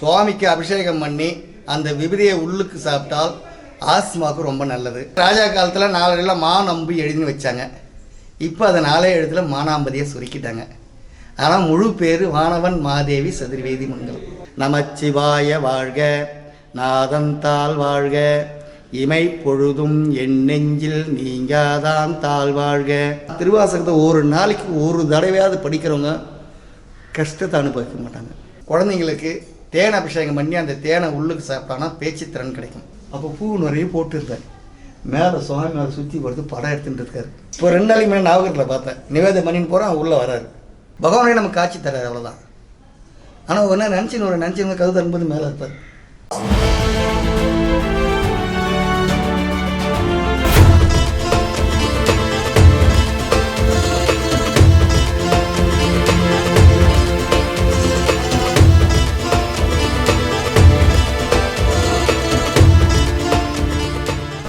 சுவாமிக்கு அபிஷேகம் பண்ணி அந்த விபதியை உள்ளுக்கு சாப்பிட்டால் ஆஸ்மாவுக்கு ரொம்ப நல்லது. ராஜா காலத்தில் நாளடியில் மா நம்பு எழுதின்னு வச்சாங்க. இப்போ அதை நாளே எழுத்துல மானாம்பதியை சுருக்கிட்டாங்க. ஆனால் முழு பேர் வானவன் மாதேவி சதுர்வேதி மங்கலம் நமச்சிவாய வாழ்க நாதந்தால் வாழ்க இமை பொழுதும் என் நெஞ்சில் நீங்காதான் தாழ் வாழ்க. திருவாசகத்தை ஒரு நாளைக்கு ஒரு தடவையாவது படிக்கிறவங்க கஷ்டத்தை அனுபவிக்க மாட்டாங்க. குழந்தைங்களுக்கு தேன் அபிஷேகம் பண்ணி அந்த தேனை உள்ளுக்கு சாப்பிட்டானா பேச்சு திறன் கிடைக்கும். அப்போ பூ நிறைய போட்டுருந்தார். மேலே சுவாமி மேலே சுற்றி போகிறது படம் எடுத்துட்டு இருக்காரு. இப்போ ரெண்டு நாளைக்கு மேலே நாகரில் பார்த்தேன். நிவேதம் பண்ணின்னு போகிறோம் உள்ளே வராரு. பகவானே நமக்கு காட்சி தராரு அவ்வளோதான் ஆனால் ஒன்று நினச்சின்னு ஒரு நினச்சின்னு கவிதை அனுபது மேலே இருப்பார்.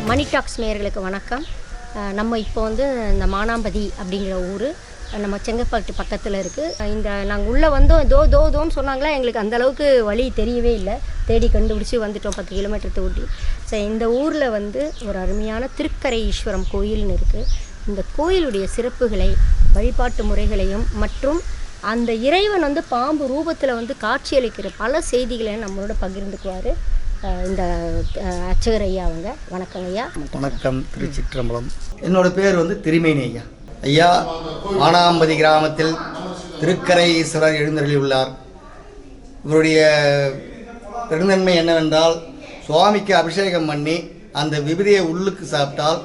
மணி டாக்ஸ் நேயர்களுக்கு வணக்கம். நம்ம இப்போ வந்து இந்த மானாம்பதி அப்படிங்கிற ஊர் நம்ம செங்கப்பட்டு பக்கத்தில் இருக்குது இந்த நாங்கள் உள்ளே வந்தோம் தோ தோ தோன்னு சொன்னாங்களா எங்களுக்கு அந்தளவுக்கு வழி தெரியவே இல்லை. தேடி கண்டுபிடிச்சி வந்துட்டோம் பத்து கிலோமீட்டர் தூட்டி ஸோ இந்த ஊரில் வந்து ஒரு அருமையான திருக்கரை ஈஸ்வரம் கோயில்னு இருக்குது இந்த கோயிலுடைய சிறப்புகளை வழிபாட்டு முறைகளையும் மற்றும் அந்த இறைவன் வந்து பாம்பு ரூபத்தில் வந்து காட்சியளிக்கிற பல செய்திகளை நம்மளோட பகிர்ந்துக்குவார். இந்த அர்ச்சகர் ஐயா அவங்க. வணக்கம் ஐயா. வணக்கம் திருச்சிற்றம்பலம். என்னோட பேர் வந்து திருமேனி ஐயா. ஐயா வானாம்பதி கிராமத்தில் திருக்கரை ஈஸ்வரர் எழுந்தருளி உள்ளார் இவருடைய பெருந்தன்மை என்னவென்றால் சுவாமிக்கு அபிஷேகம் பண்ணி அந்த விபதியை உள்ளுக்கு சாப்பிட்டால்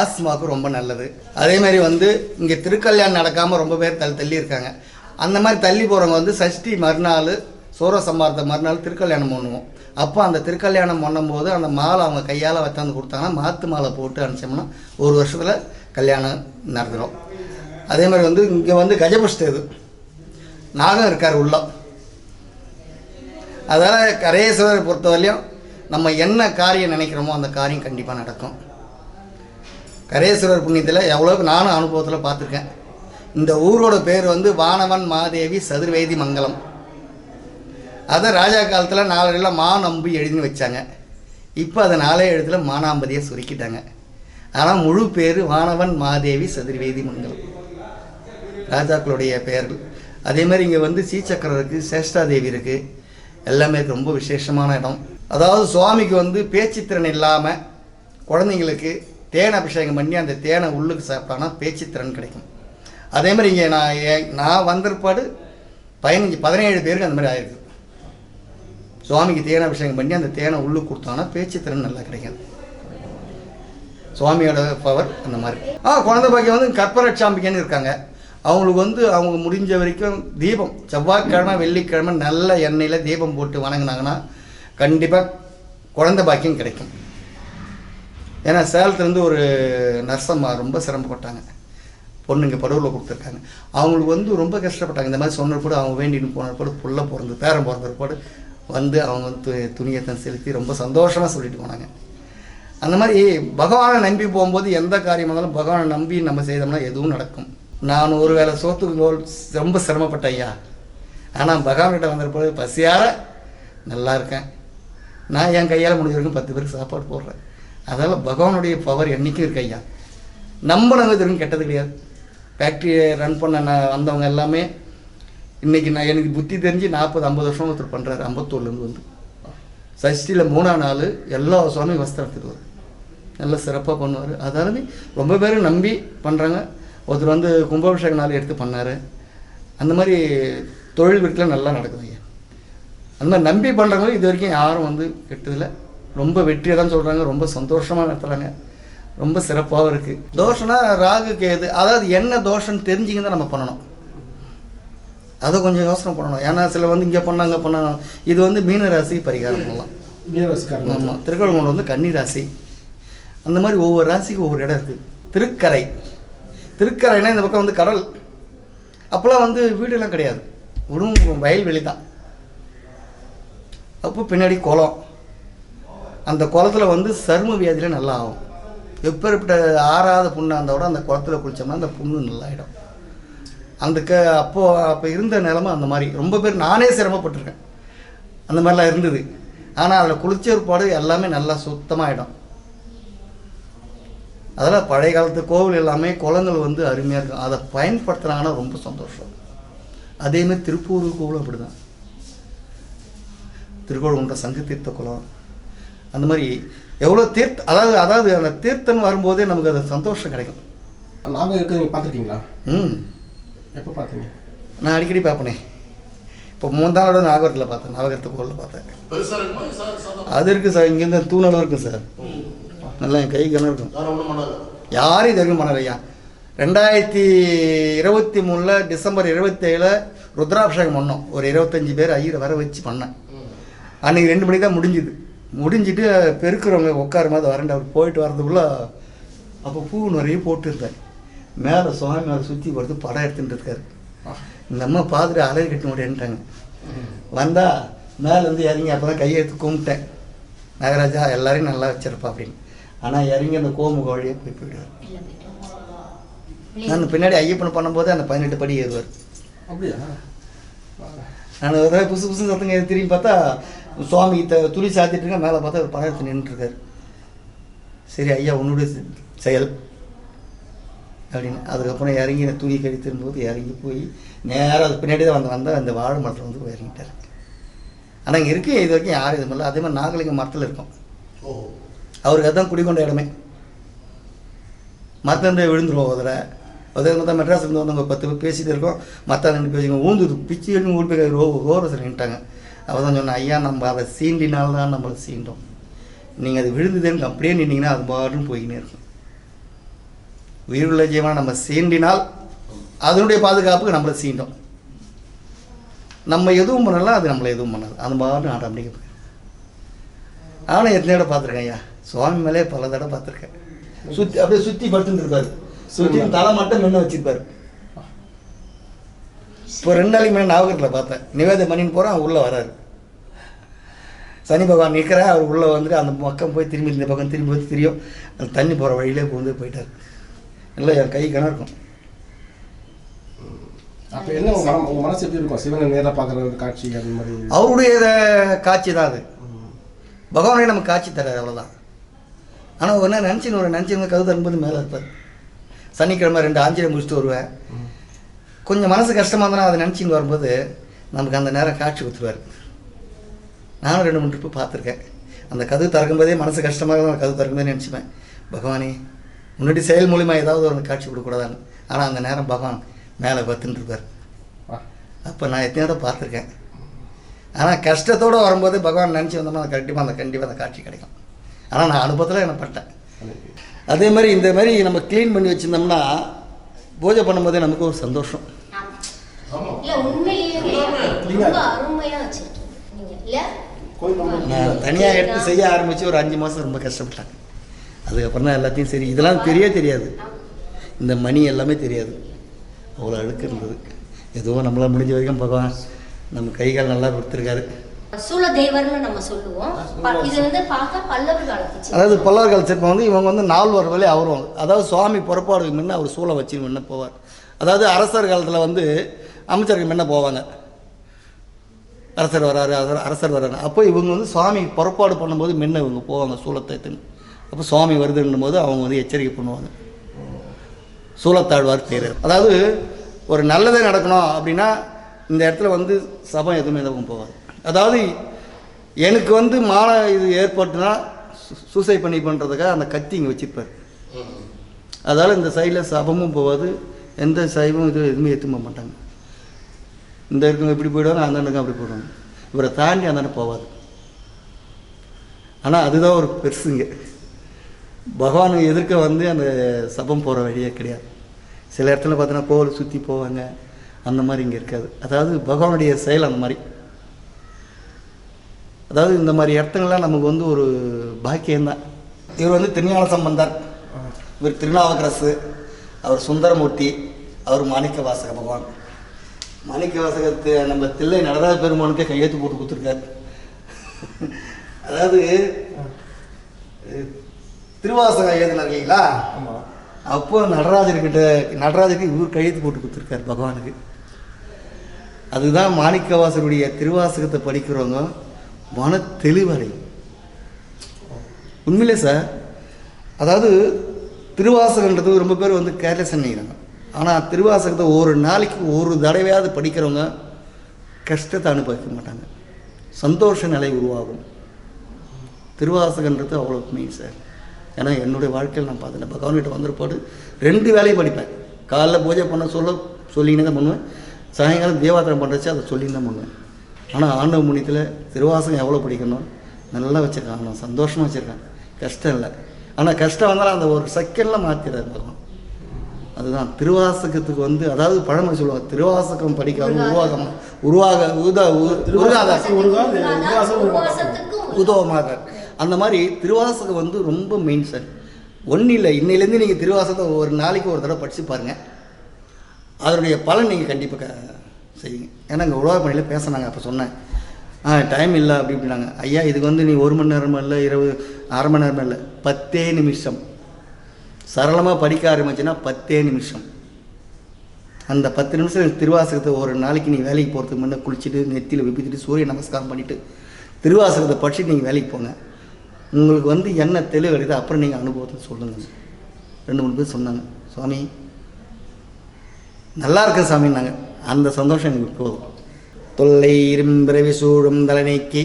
ஆஸ்மாவுக்கு ரொம்ப நல்லது. அதே மாதிரி வந்து இங்கே திருக்கல்யாணம் நடக்காமல் ரொம்ப பேர் தள்ளி தள்ளி இருக்காங்க. அந்த மாதிரி தள்ளி போகிறவங்க வந்து சஷ்டி மறுநாள் சூரசம்பாரத்தை மறுநாள் திருக்கல்யாணம் பண்ணுவோம். அப்போ அந்த திருக்கல்யாணம் பண்ணும்போது அந்த மாலை அவங்க கையால் வச்சாந்து கொடுத்தாங்கன்னா மாத்து மாலை போட்டு அனுப்பிச்சோம்னா ஒரு வருஷத்தில் கல்யாணம் நடந்துடும் அதே மாதிரி வந்து இங்கே வந்து கஜபுஷ்ட இது. நாகம் இருக்கார் உள்ள. அதனால் கரேஸ்வரரை பொறுத்தவரையிலையும் நம்ம என்ன காரியம் நினைக்கிறோமோ அந்த காரியம் கண்டிப்பாக நடக்கும். கரேஸ்வரர் புண்ணியத்தில் எவ்வளோக்கு நானும் அனுபவத்தில் பார்த்துருக்கேன். இந்த ஊரோட பேர் வந்து வானவன் மாதேவி சதுர்வேதி மங்கலம். அதை ராஜா காலத்தில் நாலடியில் மா நம்பி எழுதின்னு வச்சாங்க. இப்போ அதை நாலே எழுத்துல மானாம்பதியை சுருக்கிட்டாங்க. ஆனால் முழு பேர் வானவன் மாதேவி சதுர்வேதி மங்கலம். ராஜாக்களுடைய பெயர்கள். அதே மாதிரி இங்கே வந்து சீச்சக்கரம் இருக்குது சேஷ்டாதேவி இருக்குது எல்லாமே ரொம்ப விசேஷமான இடம். அதாவது சுவாமிக்கு வந்து பேச்சுத்திறன் இல்லாமல் குழந்தைங்களுக்கு தேன் அபிஷேகம் பண்ணி அந்த தேனை உள்ளுக்கு சாப்பிட்டானா பேச்சுத்திறன் கிடைக்கும். அதே மாதிரி இங்கே நான் ஏ- நான் வந்திருப்பாடு பதினஞ்சு பதினேழு பேருக்கு அந்த மாதிரி ஆயிருக்கு. சுவாமிக்கு தேன அபிஷேகம் பண்ணி அந்த தேனை உள்ளுக்கு கொடுத்தாங்கன்னா பேச்சுத்திறன் நல்லா கிடைக்கும். சுவாமியோட பவர் அந்த மாதிரி. ஆ குழந்தை பாக்கியம் வந்து கற்பரட்சாம்பிகன்னு இருக்காங்க. அவங்களுக்கு வந்து அவங்க முடிஞ்ச வரைக்கும் தீபம் செவ்வாய்க்கிழமை வெள்ளிக்கிழமை நல்ல எண்ணெயில் தீபம் போட்டு வணங்கினாங்கன்னா கண்டிப்பாக குழந்தை பாக்கியம் கிடைக்கும். ஏன்னா சேலத்துலேருந்து ஒரு நர்சம்மா ரொம்ப சிரமப்பட்டாங்க. பொண்ணுங்க படவுல கொடுத்துருக்காங்க. அவங்களுக்கு வந்து ரொம்ப கஷ்டப்பட்டாங்க. இந்த மாதிரி சொன்ன கூட அவங்க வேண்டின்னு போன கூட புள்ள பிறந்து பேரம் பிறந்த கூட வந்து அவங்க வந்து து- துணியத்தை செலுத்தி ரொம்ப சந்தோஷமாக சொல்லிட்டு போனாங்க. அந்த மாதிரி பகவானை நம்பி போகும்போது எந்த காரியமாக இருந்தாலும் பகவானை நம்பி நம்ம செய்தோம்னா எதுவும் நடக்கும். நான் ஒரு வேளை சோத்துக்கு போல் ரொம்ப சிரமப்பட்டேன் ஐயா. ஆனால் பகவான்கிட்ட வந்திருப்போது பசியார நல்லா இருக்கேன். நான் என் கையால் முடிஞ்ச வரைக்கும் பத்து பேருக்கு சாப்பாடு போடுறேன். அதனால் பகவானுடைய பவர் என்றைக்கும் இருக்கு ஐயா. நம்பினவங்க திரும்ப கெட்டது கிடையாது. ஃபேக்ட்ரியை ரன் பண்ண நான் வந்தவங்க எல்லாமே இன்றைக்கி நான் எனக்கு புத்தி தெரிஞ்சு நாற்பது ஐம்பது வருஷம் ஒருத்தர் பண்ணுறாரு ஐம்பத்தூர்லேருந்து வந்து. சஷ்டியில் மூணாம் நாள் எல்லா சுவாமி வஸ்திரம் எடுத்துருவார் நல்லா சிறப்பாக பண்ணுவார். அதாவது ரொம்ப பேரும் நம்பி பண்ணுறாங்க ஒருத்தர் வந்து கும்பாபிஷேக நாள் எடுத்து பண்ணார். அந்த மாதிரி தொழில் வீட்டில் நல்லா நடக்குது ஐயா அந்த மாதிரி நம்பி பண்ணுறவங்களும் இது வரைக்கும் யாரும் வந்து கெட்டதில்லை. ரொம்ப வெற்றியாக தான் சொல்கிறாங்க ரொம்ப சந்தோஷமாக நடத்துகிறாங்க ரொம்ப சிறப்பாகவும் இருக்குது தோஷம்னா ராகு கேது. அதாவது என்ன தோஷம்னு தெரிஞ்சுங்க தான் நம்ம பண்ணணும். அதை கொஞ்சம் யோசனை பண்ணணும். ஏன்னா சில வந்து இங்கே பண்ணாங்க பண்ணாங்க. இது வந்து மீன ராசி பரிகாரம் பண்ணலாம் ஆமாம் திருக்கழுங்குன்றம் வந்து கன்னி ராசி. அந்த மாதிரி ஒவ்வொரு ராசிக்கும் ஒவ்வொரு இடம் இருக்குது திருக்கரை. திருக்கரைனா இந்த பக்கம் வந்து கடல். அப்போல்லாம் வந்து வீடுலாம் கிடையாது. வெறும் வயல்வெளி தான். அப்போ பின்னாடி குளம். அந்த குளத்துல வந்து சரும வியாதியில் நல்லா ஆகும். எப்பேற்பட்ட ஆறாத புண்ணாக இருந்தால் கூட அந்த குளத்துல குளித்தோம்னா அந்த புண்ணு நல்லாயிடும். அந்த க அப்போது அப்போ இருந்த நிலமை அந்த மாதிரி. ரொம்ப பேர் நானே சிரமப்பட்டிருக்கேன். அந்த மாதிரிலாம் இருந்தது. ஆனால் அதில் குளிச்ச ஏற்பாடு எல்லாமே நல்லா சுத்தமாகிடும் அதெல்லாம் பழைய காலத்து கோவில் எல்லாமே குளங்கள் வந்து அருமையாக இருக்கும். அதை பயன்படுத்துனாங்கன்னா ரொம்ப சந்தோஷம். அதேமாதிரி திருப்பூர் கோவிலும் அப்படி தான் திருக்கோவிலுன்ற சங்கு தீர்த்த குளம். அந்த மாதிரி எவ்வளோ தீர்த்த அதாவது அதாவது அந்த தீர்த்தம் வரும்போதே நமக்கு அது சந்தோஷம் கிடைக்கும். நாங்கள் இருக்கிறது நீங்கள் பார்த்துருக்கீங்களா? ம். எப்போ பார்த்தீங்க? நான் அடிக்கடி பார்ப்பனே. இப்போ மூந்தாளோட நாகரத்தில் பார்த்தேன் நாகரத்து கோவிலில் பார்த்தேன். பெருசா இருக்குமா? சார் சாதம் அது இருக்குது சார் இங்கேருந்து தூணளவு இருக்கும் சார். நல்லா என் கை கணம் இருக்கும். யாரும் இது வரைக்கும் பண்ணலையா? ரெண்டாயிரத்தி இருபத்தி மூணில் டிசம்பர் இருபத்தேழில் ருத்ராபிஷேகம் பண்ணோம். ஒரு இருபத்தஞ்சி பேர் ஐயரை வர வச்சு பண்ணேன். அன்றைக்கி ரெண்டு மணிக்கு தான் முடிஞ்சுது. முடிஞ்சிட்டு பெருக்கிறவங்க உட்கார மாதிரி வரேன் அவர் போயிட்டு வரதுக்குள்ள அப்போ பூ நிறைய போட்டுருந்தேன். மேலே சுவாமி மேலே சுற்றி வருது படம் எடுத்துட்டு இருக்காரு. இந்த அம்மா பார்த்துட்டு அலறி கட்டி முடியன்ட்டாங்க வந்தா மேலேருந்து இறங்கி அப்போ தான் கையை எடுத்து கும்பிட்டேன். நாகராஜா எல்லாரையும் நல்லா வச்சிருப்பா அப்படின்னு. ஆனால் இறங்கி அந்த கோமுக வழியாக போய் போயிடுவார். நான் பின்னாடி ஐயப்பன் பண்ணும்போது அந்த பதினெட்டு படி ஏறுவார். அப்படியா? நான் ஒரு தடவை புதுசு புதுசு சத்தங்க திரும்பி பார்த்தா சுவாமி த துணி சாத்திட்டு இருக்கேன் மேலே பார்த்தா ஒரு படம் எடுத்து நின்றுருக்காரு சரி ஐயா உன்னுடைய செயல். அப்படின்னு. அதுக்கப்புறம் இறங்கி துணி கழி திரும்பும்போது இறங்கி போய் நேராக அது பின்னாடி தான் வந்து வந்தால் அந்த வாழை மரத்தில் வந்து இறங்கிட்டார். ஆனால் இங்கே இருக்கு இது வரைக்கும் யாரும் இது பண்ணல. அதே மாதிரி நாகலிங்க மரத்தில் இருக்கோம். ஓ. அவருக்கு அதுதான் குடிக்கொண்ட இடமே. மற்றந்து விழுந்துருவோம் அதில் அதே மாதிரி தான் மெட்ராஸ்லேருந்து வந்து ஒரு பத்து பேர் பேசிட்டு இருக்கோம். மற்ற ரெண்டு பேசிங்க ஊந்துது பிச்சு ஊர் போய் ரோ ரோரசர் நின்ட்டாங்க அவள் தான் சொன்னேன் ஐயா நம்ம அதை சீண்டினால தான் நம்மளை சீண்டோம். நீங்கள் அது விழுந்ததுன்னு அப்படியே நின்னீங்கன்னா அது பாட்டுன்னு போய்கினே இருக்கும். உயிருள்ள ஜீவனை நம்ம சீண்டினால் அதனுடைய பாதுகாப்புக்கு நம்மளை சீண்டும். நம்ம எதுவும் பண்ணலாம் அது நம்மளை எதுவும் பண்ணாது. அந்த மாதிரி ஆட்டோமேட்டிக்காக போயிடும் நானும் எத்தனை தடவை பார்த்துருக்கேன் ஐயா. சுவாமி மேலே பல தடவை பார்த்துருக்கேன். சுற்றி அப்படியே சுற்றி படுத்துருப்பாரு சுற்றி தலை மட்டும் நின்று வச்சிருப்பாரு. இப்போ ரெண்டு நாளைக்கு முன்னாடி நாகரில் பார்த்தேன். நிவேதம் பண்ணின்னு போகிறேன் உள்ளே வராரு. சனி பகவான் நிற்கிறேன் அவர் உள்ளே வந்துட்டு அந்த பக்கம் போய் திரும்பி இந்த பக்கம் திரும்பி வந்து தெரியும். அந்த தண்ணி போகிற வழியிலே கொண்டு போயிட்டார். இல்லை என் கை கணம் இருக்கும். அப்போ என்ன உங்கள் மனசு எப்படி இருக்கும்? சிவனை நேராக பார்க்குற காட்சி அந்த மாதிரி? அவருடைய காட்சி தான் அது. பகவானே நமக்கு காட்சி தராரு அவ்வளோதான் ஆனால் ஒரு நாள் நினச்சின்னு ஒரு நினச்சின்னு கவு தரும்போது மேலே இருப்பார். சனிக்கிழமை ரெண்டு ஆஞ்சனை முடிச்சுட்டு வருவேன். கொஞ்சம் மனசு கஷ்டமாக இருந்தாலும் அதை நினச்சின்னு வரும்போது நமக்கு அந்த நேரம் காட்சி கொடுத்துருவார். நானும் ரெண்டு மூணு ட்ரிப்பு பார்த்துருக்கேன். அந்த கதவு திறக்கும்போதே மனசு கஷ்டமாக இருந்தாலும் கதவு திறக்கும்போதே நினச்சிப்பேன். பகவானே முன்னாடி செயல் மூலிமா ஏதாவது ஒரு காட்சி கொடுக்கூடாதான்னு ஆனால் அந்த நேரம் பகவான் மேலே பார்த்துட்டு இருப்பார் ஆ அப்போ நான் எத்தனையோ தடவை பார்த்துருக்கேன். ஆனால் கஷ்டத்தோடு வரும்போது பகவான் நினச்சி வந்தோம்னா அது கண்டிப்பாக அந்த கண்டிப்பாக அந்த காட்சி கிடைக்கும். ஆனால் நான் அனுபவத்தில் என்ன பட்டேன் அதே மாதிரி இந்த மாதிரி நம்ம க்ளீன் பண்ணி வச்சுருந்தோம்னா பூஜை பண்ணும்போதே நமக்கு ஒரு சந்தோஷம். இல்ல உண்மையிலேயே ரொம்ப அருமையா வச்சிருக்கீங்க. நீங்க இல்ல? கோயில் நம்ம நான் தனியாக எடுத்து செய்ய ஆரம்பித்து ஒரு அஞ்சு மாதம் ரொம்ப கஷ்டப்பட்டேன். அதுக்கப்புறம் தான் எல்லாத்தையும் சரி. இதெல்லாம் தெரிய தெரியாது. இந்த மணி எல்லாமே தெரியாது. அவ்வளோ அழுக்கு இருந்தது. எதுவும் நம்மளால் முடிஞ்ச வரைக்கும் பகவான் நம்ம கை கால் நல்லா கொடுத்துருக்காரு. சூலதேவர்னு நம்ம சொல்லுவோம். ப- இது வந்து பார்க்க பல்லவர் காலத்து சிற்பம். அதாவது வந்து இவங்க வந்து நால்வர் வேலை அவர் வாங்க அதாவது சுவாமி புறப்பாடுக்கு முன்ன அவர் சூளை வச்சு முன்ன போவார். அதாவது அரசர் காலத்தில் வந்து அமைச்சருக்கு முன்ன போவாங்க. அரசர் வராரு அரசர் அரசர் வராரு. அப்போ இவங்க வந்து சுவாமி புறப்பாடு பண்ணும்போது முன்ன இவங்க போவாங்க சூளத்தை அப்போ சுவாமி வருதுன்னும் போது அவங்க வந்து எச்சரிக்கை பண்ணுவாங்க. சூலத்தாழ்வார் பேர் அதாவது ஒரு நல்லதே நடக்கணும் அப்படின்னா இந்த இடத்துல வந்து சபம் எதுவுமே எதுவும் போகாது. அதாவது எனக்கு வந்து மான இது ஏற்பட்டுனா சூசைட் பண்ணி பண்ணுறதுக்காக அந்த கத்தி இங்கே வச்சுருப்பார். அதால் இந்த சைடில் சபமும் போகாது எந்த சைவம் இது எதுவுமே ஏற்றுக்க மாட்டாங்க. இந்த இருக்கவங்க இப்படி போயிடுவாங்க அந்த அண்ணனுக்கு அப்படி போயிடுவாங்க இவரை தாண்டி அந்த அண்ணன் போகாது ஆனால் அதுதான் ஒரு பெருசுங்க. பகவானை எதிர்க்க வந்து அந்த சபம் போகிற வழியே கிடையாது. சில இடத்துல பார்த்தீங்கன்னா கோவில் சுற்றி போவாங்க. அந்த மாதிரி இங்கே இருக்காது. அதாவது பகவானுடைய செயல் அந்த மாதிரி. அதாவது இந்த மாதிரி இடத்துங்கள்லாம் நமக்கு வந்து ஒரு பாக்கியம்தான். இவர் வந்து திருஞான சம்பந்தர். இவர் திருநாவுக்கரசு. அவர் சுந்தரமூர்த்தி. அவர் மாணிக்க வாசக பகவான். மாணிக்க வாசகத்தை நம்ம தில்லை நடராஜ பெருமானுக்கே கையெழுத்து போட்டு கொடுத்துருக்காரு. அதாவது திருவாசகம் எழுதினார் இல்லைங்களா ஆமாம் அப்போ நடராஜர்கிட்ட நடராஜருக்கு இவர் கையெழுத்து போட்டு கொடுத்துருக்காரு பகவானுக்கு. அதுதான் மாணிக்கவாசருடைய திருவாசகத்தை படிக்கிறவங்க மன தெளிவடையும் உண்மையிலே சார் அதாவது திருவாசகன்றது ரொம்ப பேர் வந்து கேர்லெஸ் பண்ணிக்கிறாங்க ஆனால் திருவாசகத்தை ஒரு நாளைக்கு ஒரு தடவையாவது படிக்கிறவங்க கஷ்டத்தை அனுபவிக்க மாட்டாங்க. சந்தோஷ நிலை உருவாகும். திருவாசகன்றது அவ்வளோ மெயின் சார். ஏன்னா என்னுடைய வாழ்க்கையில் நான் பார்த்தேன். பகவான்கிட்ட வந்துருப்பாடு ரெண்டு வேலையும் படிப்பேன். காலைல பூஜை பண்ண சொல்ல சொல்லின்னு தான் பண்ணுவேன். சாயங்காலம் தேவாத்திரம் பண்ணுறச்சு அதை சொல்லின்னு தான் பண்ணுவேன். ஆனால் ஆண்டவ முனியத்தில் திருவாசகம் எவ்வளோ படிக்கணும் நல்லா வச்சுருக்காங்க. நான் சந்தோஷமாக வச்சுருக்கேன். கஷ்டம் இல்லை. ஆனால் கஷ்டம் வந்தாலும் அந்த ஒரு செகண்டில் மாற்றிடுறாரு பகவான் அதுதான். திருவாசகத்துக்கு வந்து அதாவது பழமொழி சொல்லுவாங்க திருவாசகம் படிக்காம உருவாகம் உருவாக உத உருகாத. உதவமாக. அந்த மாதிரி திருவாசகம் வந்து ரொம்ப மெயின் சார் ஒன்றும் இல்லை இன்னிலேருந்து நீங்கள் திருவாசகத்தை ஒரு நாளைக்கு ஒரு தடவை படித்து பாருங்கள் அதனுடைய பலன் நீங்கள் கண்டிப்பாக செய்யுங்க ஏன்னா இங்கே உழவர் பணியில் பேசினாங்க அப்போ சொன்னேன். ஆ டைம் இல்லை அப்படி இப்படினாங்க ஐயா இதுக்கு வந்து நீ ஒரு மணி நேரமும் இல்லை இரவு அரை மணி நேரமும் இல்லை பத்தே நிமிஷம். சரளமாக படிக்க ஆரம்பிச்சுன்னா பத்தே நிமிஷம். அந்த பத்து நிமிஷம் திருவாசகத்தை ஒரு நாளைக்கு நீ வேலைக்கு போகிறதுக்கு முன்னே குளிச்சுட்டு நெத்தியில் விப்பிச்சுட்டு சூரிய நமஸ்காரம் பண்ணிவிட்டு திருவாசகத்தை படிச்சுட்டு நீங்கள் வேலைக்கு போங்க. உங்களுக்கு வந்து என்ன தெளிவு கிடையாது அப்புறம் நீங்கள் அனுபவத்தை சொல்லுங்கள் ரெண்டு மூணு பேர் சொன்னாங்க. சுவாமி நல்லா இருக்கேன் சாமின்னாங்க அந்த சந்தோஷம் எனக்கு போதும். தொல்லை இரும்பிறவி சூழும் தலைநீக்கி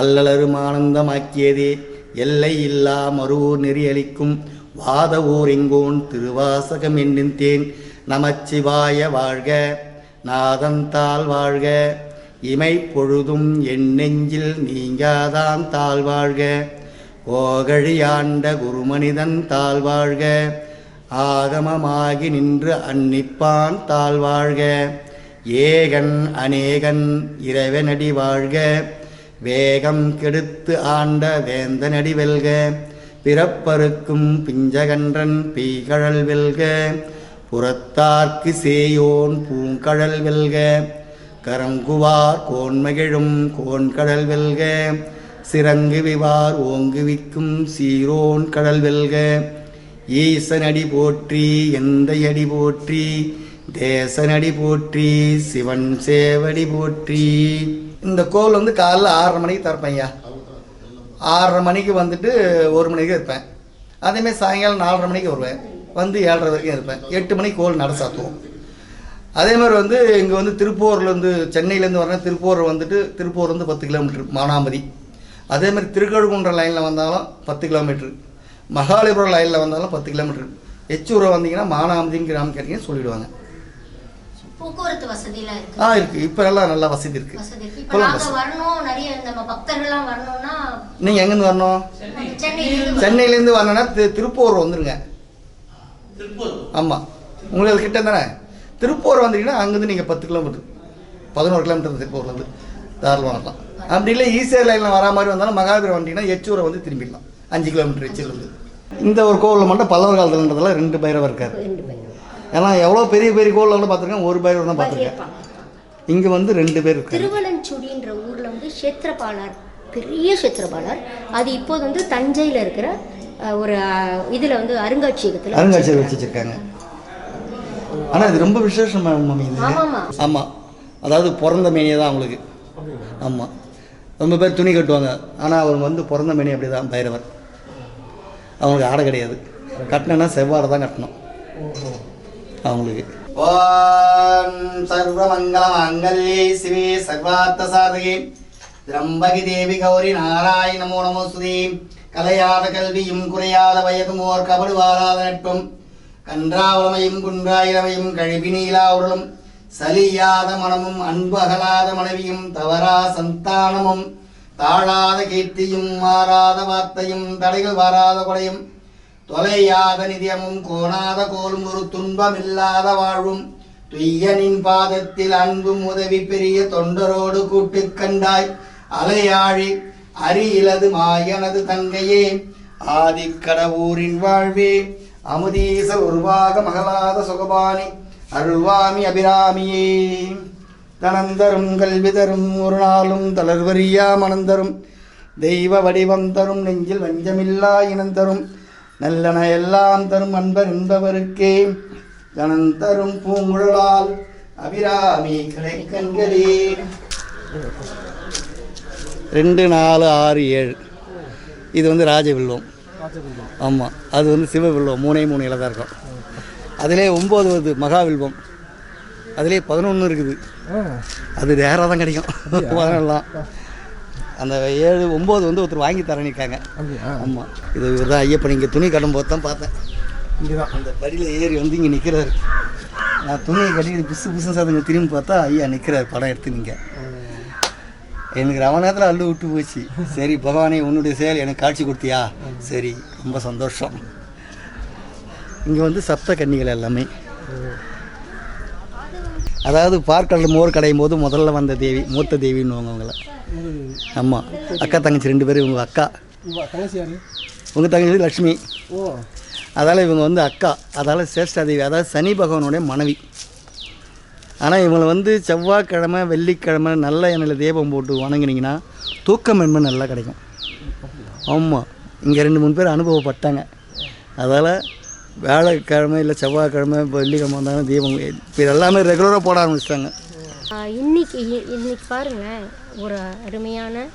அல்லலரும் ஆனந்தமாக்கியதே. எல்லை இல்லா மறுவூர் நெறியளிக்கும் வாத ஊர் எங்கோன் திருவாசகம் என்னின்றேன் நமச்சிவாய வாழ்க நாதந்தாள் வாழ்க. இமை பொழுதும் என் நெஞ்சில் நீங்காதான் தாழ்வாழ்க. ஓகழியாண்ட குருமனிதன் தாழ்வாழ்க. ஆகமமாகி நின்று அன்னிப்பான் தாழ்வாழ்க. ஏகன் அநேகன் இறைவனடி வாழ்க. வேகம் கெடுத்து ஆண்ட வேந்தனடி வெல்க. பிறப்பருக்கும் பிஞ்சகன்றன் பீகழல் வெல்க. புறத்தார்க்கு சேயோன் பூங்கழல் வெல்க. கரங்குவார் கோன்மகிழும் கோன்கடல் வெல்க. சிறங்கு விவார் ஓங்குவிக்கும் சீரோன் கடல் வெல்க. ஈசனடி போற்றி எந்த அடி போற்றி. தேசனடி போற்றி சிவன் சேவடி போற்றி. இந்த கோவில் வந்து காலைல ஆறரை மணிக்கு திறப்பேன் ஐயா. ஆறரை மணிக்கு வந்துட்டு ஒரு மணிக்கு இருப்பேன். அதேமாதிரி சாயங்காலம் நாலரை மணிக்கு வருவேன். வந்து ஏழரை வரைக்கும் இருப்பேன். எட்டு மணிக்கு கோவில் நட சாத்துவோம். அதே மாதிரி வந்து இங்கே வந்து திருப்பூர்லேருந்து சென்னையிலேருந்து வரேன் திருப்பூர் வந்துட்டு திருப்பூர் வந்து பத்து கிலோமீட்டர் மானாமதி. அதே மாதிரி திருக்கழுகுன்றம் லைனில் வந்தாலும் பத்து கிலோமீட்ரு மகாலிபுரம் லைனில் வந்தாலும் பத்து கிலோமீட்டர். எச்சூரை வந்தீங்கன்னா மானாமதின்னு கிராமம் கேட்டீங்கன்னா சொல்லிடுவாங்க. போக்குவரத்து வசதியெல்லாம் இருக்கு. ஆ இருக்குது இப்போ எல்லாம் நல்லா வசதி இருக்கு. இப்போ நாங்க வரணும். நிறைய நம்ம பக்தர்கள்லாம் வரணும்னா நீங்கள் எங்கேருந்து வரணும்? சென்னையிலிருந்து சென்னையிலேருந்து வரணும்னா திருப்பூர் வந்துருங்க. ஆமாம் உங்களுக்கு கிட்ட தானே? திருப்பூர் வந்தீங்கன்னா அங்கேருந்து நீங்கள் பத்து கிலோமீட்டர் பதினோரு கிலோமீட்டர் திருப்பூர்லேருந்து தாராளமாக வரலாம். அப்படி இல்லை ஈசிஆர் லைனில் வரா மாதிரி வந்தாலும் மகாபீரம் வந்தீங்கன்னா எச்சூரை வந்து திரும்பிடலாம். அஞ்சு கிலோமீட்டர் எச்சிலேருந்து இந்த ஒரு கோவிலில் மட்டும் பல்லவர் காலத்துலன்றதுல ரெண்டு பைரவர் இருக்காரு. ஏன்னா எவ்வளோ பெரிய பெரிய கோவிலில் வந்து பார்த்துருக்கேன் ஒரு பைரவர் தான் பார்த்துருக்கேன். இங்கே வந்து ரெண்டு பேர் இருக்காரு. திருவலஞ்சுடின்ற ஊர்ல வந்து கஷேத்திரபாலர் பெரிய கஷேத்திரபாலர். அது இப்போது வந்து தஞ்சையில் இருக்கிற ஒரு இதுல வந்து அருங்காட்சியகத்தில் அருங்காட்சியகம் வச்சு வச்சிருக்காங்க. ஆனால் இது ரொம்ப விசேஷம் மம்மி இது. ஆமாமா. அதாவது பிறந்த மேனியே தான் அவங்களுக்கு. ஆமாம் ரொம்ப பேர் துணி கட்டுவாங்க. ஆனால் அவங்க வந்து பிறந்த மேனி அப்படி தான் பைரவர். அவங்களுக்கு ஆடை கிடையாது. கட்டினா செவ்வாடை தான் கட்டணும். அவங்களுக்கு. ஓம் சர்வமங்கல மங்கல்யே சிவே சர்வார்த்த சாதகே திரம்பகி தேவி கௌரி நாராயண நமோ நமோஸ்துதே கலையாத கல்வியும் குறையாத வயதும் ஓர் கபடு வாராத நட்பும். கன்றாவளமையும் குன்றாயிரவையும் கழிவி உருளும் சலியாத மனமும் அன்பு அகலாத மனைவியும் தவறா சந்தானமும் தாழாத கீர்த்தியும் மாறாத வார்த்தையும் தடைகள் வாராத கொடையும் தொலையாத நிதியமும் கோணாத கோலும் ஒரு துன்பமில்லாத வாழ்வும் துய்யனின் பாதத்தில் அன்பும் உதவி பெரிய தொண்டரோடு கூட்டுக் கண்டாய் அலையாழி அரியலது மாயனது தங்கையே ஆதிக்கடவூரின் வாழ்வே அமுதீச உருவாக மகளாத சுகபாணி அருள்வாமி அபிராமியே. தனந்தரும் கல்வி தரும் ஒரு நாளும் தளர்வரியா மனந்தரும் தெய்வ வடிவம் தரும் நெஞ்சில் வஞ்சமில்லா இனம் தரும் நல்லன எல்லாம் தரும் அன்பர் என்பவருக்கே. தனந்தரும் பூங்குழலால் அபிராமி கடைக்கண்களே ரெண்டு நாலு ஆறு ஏழு. இது வந்து ராஜவில்வம் ஆமாம் அது வந்து சிவவில்வம் மூணே மூணு இலை தான் இருக்கும். அதிலே ஒம்பது வருது மகாவில்வம். அதிலே பதினொன்று இருக்குது. அது ரேராக தான் கிடைக்கும். பதினொன்றுலாம் அந்த ஏழு ஒம்பது வந்து ஒருத்தர் வாங்கி தரணிருக்காங்க ஆமாம் இது இவர் தான் ஐயப்பன். இங்கே துணி கட்டும் போது தான் பார்த்தேன். இங்கே தான் அந்த படியில் ஏறி வந்து இங்கே நிற்கிறாரு நான் துணியை கட்டிக்கிட்டு பிசு பிசு சாதங்க திரும்பி பார்த்தா ஐயா நிற்கிறார் படம் எடுத்து நீங்கள் எனக்கு ரவ நேரத்தில் அள்ளு விட்டு போச்சு. சரி பகவானே உன்னுடைய செயல் எனக்கு காட்சி கொடுத்தியா? சரி ரொம்ப சந்தோஷம். இங்கே வந்து சப்த கன்னிகள் எல்லாமே. அதாவது பார்க்கடல் மோர் கடையும் போது முதல்ல வந்த தேவி மூத்த தேவின்னு அவங்கள ஆமாம் அக்கா தங்கச்சி ரெண்டு பேரும் இவங்க அக்கா. உங்கள் தங்கச்சி லக்ஷ்மி ஓ. அதால் இவங்க வந்து அக்கா. அதால் சேஷ்டா தேவி அதாவது சனி பகவானுடைய மனைவி. ஆனால் இவங்களை வந்து செவ்வாய்க்கிழமை வெள்ளிக்கிழமை நல்ல எண்ணெயில் தீபம் போட்டு வணங்குனீங்கன்னா தூக்கமின்மை நல்லா கிடைக்கும். ஆமாம் இங்கே ரெண்டு மூணு பேர் அனுபவப்பட்டாங்க. அதால் வேலைக்கிழமை இல்லை செவ்வாய்க்கிழமை இப்போ வெள்ளிக்கிழமை வந்தாலும் தீபம் இப்போ எல்லாமே ரெகுலராக போட ஆரம்பிச்சிட்டாங்க. இன்னைக்கு இன்னைக்கு பாருங்கள் ஒரு அருமையான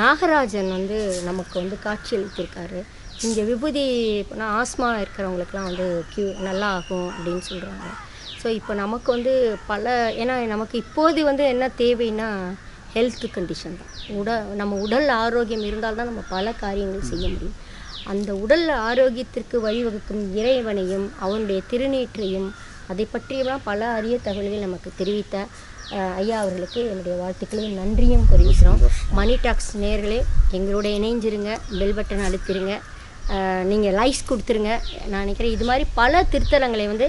நாகராஜன் வந்து நமக்கு வந்து காட்சி அளித்திருக்காரு. இங்கே விபூதி ஆஸ்மா இருக்கிறவங்களுக்குலாம் வந்து கியூ நல்லா ஆகும் அப்படின்னு சொல்கிறாங்க ஸோ இப்போ நமக்கு வந்து பல ஏன்னா நமக்கு இப்போது வந்து என்ன தேவைன்னா ஹெல்த் கண்டிஷன் தான். உட நம்ம உடல் ஆரோக்கியம் இருந்தால் தான் நம்ம பல காரியங்கள் செய்ய முடியும். அந்த உடல் ஆரோக்கியத்திற்கு வழிவகுக்கும் இறைவனையும் அவனுடைய திருநீற்றையும் அதை பற்றியெல்லாம் பல அரிய தகவல்கள் நமக்கு தெரிவித்த ஐயா அவர்களுக்கு என்னுடைய வாழ்த்துக்களையும் நன்றியும் தெரிவிக்கிறோம். மணி டாக்ஸ் நேயர்களே எங்களோட இணைஞ்சிருங்க பெல் பட்டன் அழுத்திருங்க. நீங்கள் லைக்ஸ் கொடுத்துருங்க. நான் நினைக்கிறேன் இது மாதிரி பல திருத்தலங்களை வந்து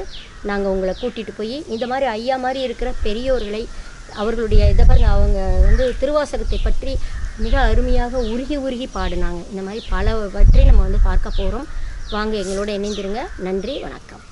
நாங்கள் உங்களை கூட்டிகிட்டு போய் இந்த மாதிரி ஐயா மாதிரி இருக்கிற பெரியோர்களை அவர்களுடைய இதை பாருங்க அவங்க வந்து திருவாசகத்தை பற்றி மிக அருமையாக உருகி உருகி பாடினாங்க. இந்த மாதிரி பலவற்றை நம்ம வந்து பார்க்க போகிறோம் வாங்க எங்களோட இணைந்திருங்க. நன்றி வணக்கம்.